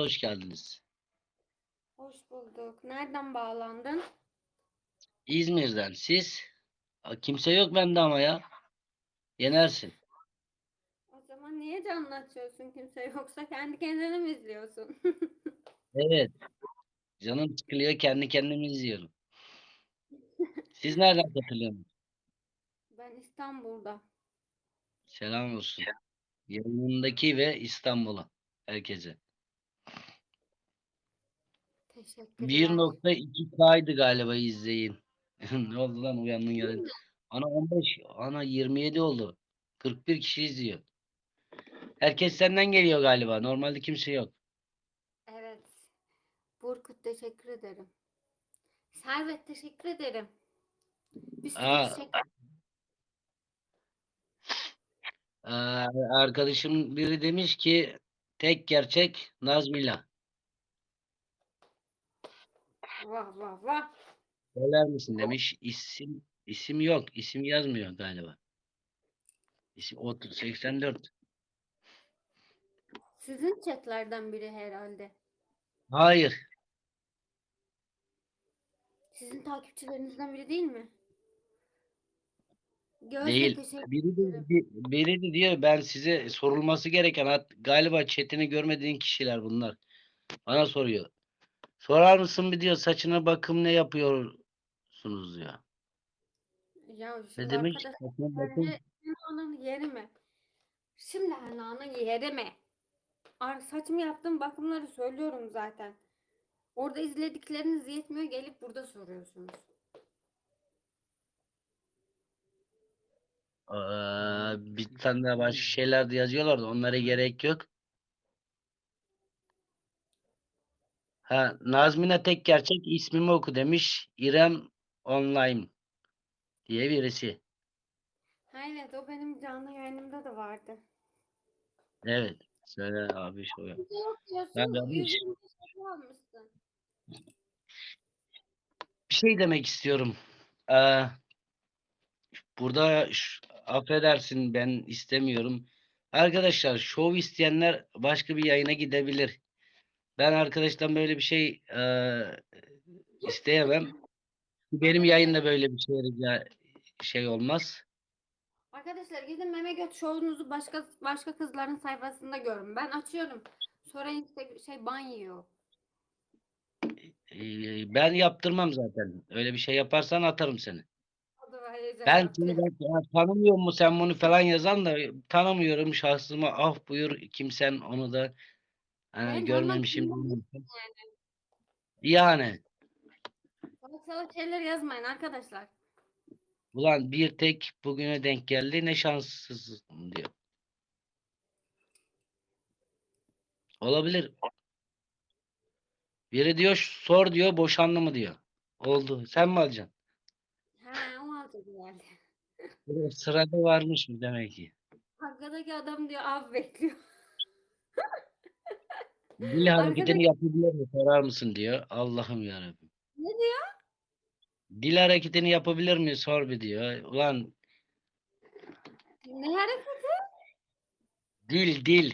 hoş geldiniz. Hoş bulduk. Nereden bağlandın? İzmir'den siz? Aa, Kimse yok bende ama ya. Yenersin. O zaman niye canlı açıyorsun kimse yoksa kendi kendine mi izliyorsun? Evet. Canım sıkılıyor kendi kendimi izliyorum. Siz nereden katılıyorsunuz? ben İstanbul'da. Selam olsun. Yanındaki ve İstanbul'a. Herkese. Teşekkürler. 1.2K'ydı galiba izleyin. Ne oldu lan uyandın geldin. Ana 15, ana 27 oldu. 41 kişi izliyor. Herkes senden geliyor galiba. Normalde kimse yok. Evet. Burkut teşekkür ederim. Servet teşekkür ederim. Bir sürü Aa, teşekkür Ee, arkadaşım biri demiş ki tek gerçek Nazmila. Vah vah vah. Söyler misin demiş. İsim isim yok. İsim yazmıyor galiba. İsim 30 84. Sizin chatlerden biri herhalde. Hayır. Sizin takipçilerinizden biri değil mi? Gözde Değil. teşekkür Biri de, ederim. bi- biri de diyor ben size sorulması gereken hat- galiba chatini görmediğin kişiler bunlar. Bana soruyor. Sorar mısın bir diyor saçına bakım ne yapıyorsunuz diyor. Ya Ne şimdi demek? arkadaşlar Saçına bakım. Önce Henna'nın yeri mi? Şimdi Henna'nın yeri mi? Ar saçımı yaptığım bakımları söylüyorum zaten. Orada izledikleriniz yetmiyor gelip burada soruyorsunuz. Aa, bir tane daha başka şeyler de yazıyorlar da onlara gerek yok. Ha, Nazmine tek gerçek ismimi oku demiş. İrem Online diye birisi. Evet o benim canlı yayınımda da vardı. Evet. Söyle abi şöyle. Ben yüzünü dışarı almışsın. Bir şey demek istiyorum. Ee, burada affedersin ben istemiyorum. Arkadaşlar şov isteyenler başka bir yayına gidebilir. Ben arkadaştan böyle bir şey eee, isteyemem. Benim yayında böyle bir şey rica şey olmaz. Arkadaşlar gidin meme göt şovunuzu başka başka kızların sayfasında görün. Ben açıyorum. Sonra işte şey ban yiyor. Ben yaptırmam zaten. Öyle bir şey yaparsan atarım seni. O da heyecan Ben yaptı. seni ben, ya tanımıyor mu sen bunu falan yazan da tanımıyorum şahsıma af buyur kimsen onu da ha, Ben görmemişim. Yani Salak salak şeyler yazmayın arkadaşlar. ulan bir tek bugüne denk geldi ne şanssızsın diyor. Olabilir. Biri diyor sor diyor boşandı mı diyor. Oldu. Sen mi alacaksın? Ha o alacak. Böyle Sırada varmış mı demek ki. Arkadaki adam diyor av bekliyor. Dil hareketini yapabilir mi sorar mısın diyor. Allah'ım yarabbim. Ne diyor? Dil hareketini yapabilir mi sor bir diyor. Ulan Ne hareketi? dil dil.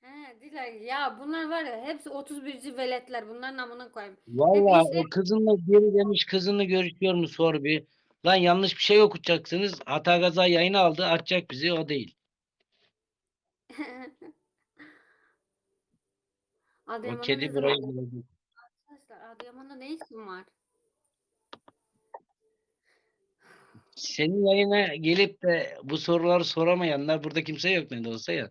He Dilay ya bunlar var ya hepsi 31. veletler bunların amına koyayım. Vallahi Hepsi- o kızınla geri demiş kızınla görüşüyor mu sor bir. Lan yanlış bir şey okutacaksınız. Hata gaza yayını aldı atacak bizi o değil. O Adıyaman'da kedi burayı buldu. Arkadaşlar Adıyaman'da ne işin var? Senin yayına gelip de bu soruları soramayanlar burada kimse yok ne de olsa ya.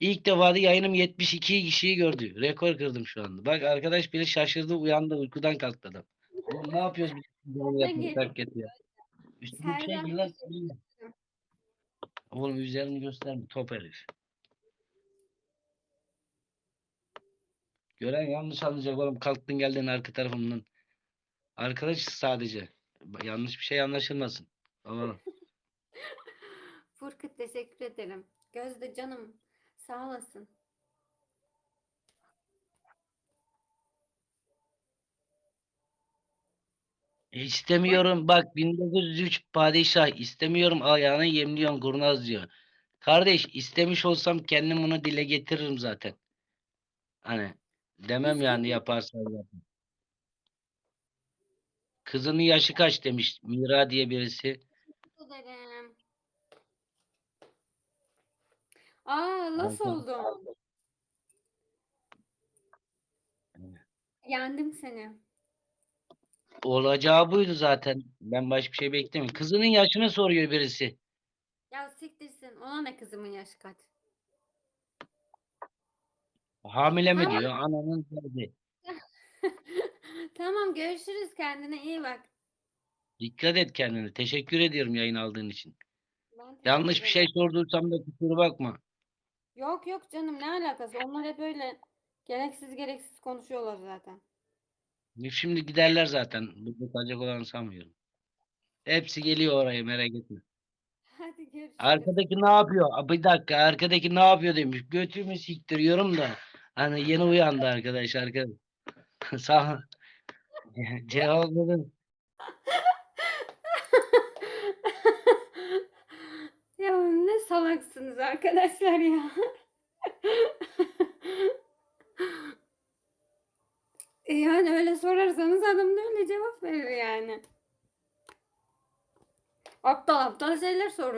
İlk defa da yayınım 72 kişiyi gördü. Rekor kırdım şu anda. Bak arkadaş bile şaşırdı uyandı uykudan kalktı adam. Oğlum ne yapıyoruz biz? Bunu gel- hak ya. Üstüne şey. Oğlum üzerini gösterme top herif. Gören yanlış anlayacak oğlum kalktın geldin arka tarafımdan. Arkadaş sadece. Yanlış bir şey anlaşılmasın. Tamam. Furkut teşekkür ederim. Gözde canım sağ olasın. İstemiyorum bak 1903 padişah istemiyorum ayağına yemliyorsun kurnaz diyor. Kardeş istemiş olsam kendim bunu dile getiririm zaten. Hani demem yani yaparsan yap. Kızının yaşı kaç demiş Mira diye birisi. Ederim. Aa nasıl oldum? Yendim seni. Olacağı buydu zaten. Ben başka bir şey beklemiyorum. Kızının yaşını soruyor birisi. Ya siktirsin. Ona ne kızımın yaşı kaç? Hamile mi Tamam. diyor? Ananın derdi. Tamam görüşürüz. Kendine iyi bak. Dikkat et kendine. Teşekkür ediyorum yayın aldığın için. Ben Yanlış bir şey ederim. sorduysam da kusura bakma. Yok yok canım ne alakası? Onlar hep öyle gereksiz gereksiz konuşuyorlar zaten. Şimdi giderler zaten. Burada kalacak olanı sanmıyorum. Hepsi geliyor oraya merak etme. Hadi görüşürüz. Arkadaki ne yapıyor? Aa, Bir dakika arkadaki ne yapıyor demiş. Götümü siktiriyorum da. Hani yeni uyandı arkadaş arkadaş. Sağ cevapladım. Ya ne salaksınız arkadaşlar ya. E Yani öyle sorarsanız adam da öyle cevap verir yani. Aptal aptal şeyler soruyor.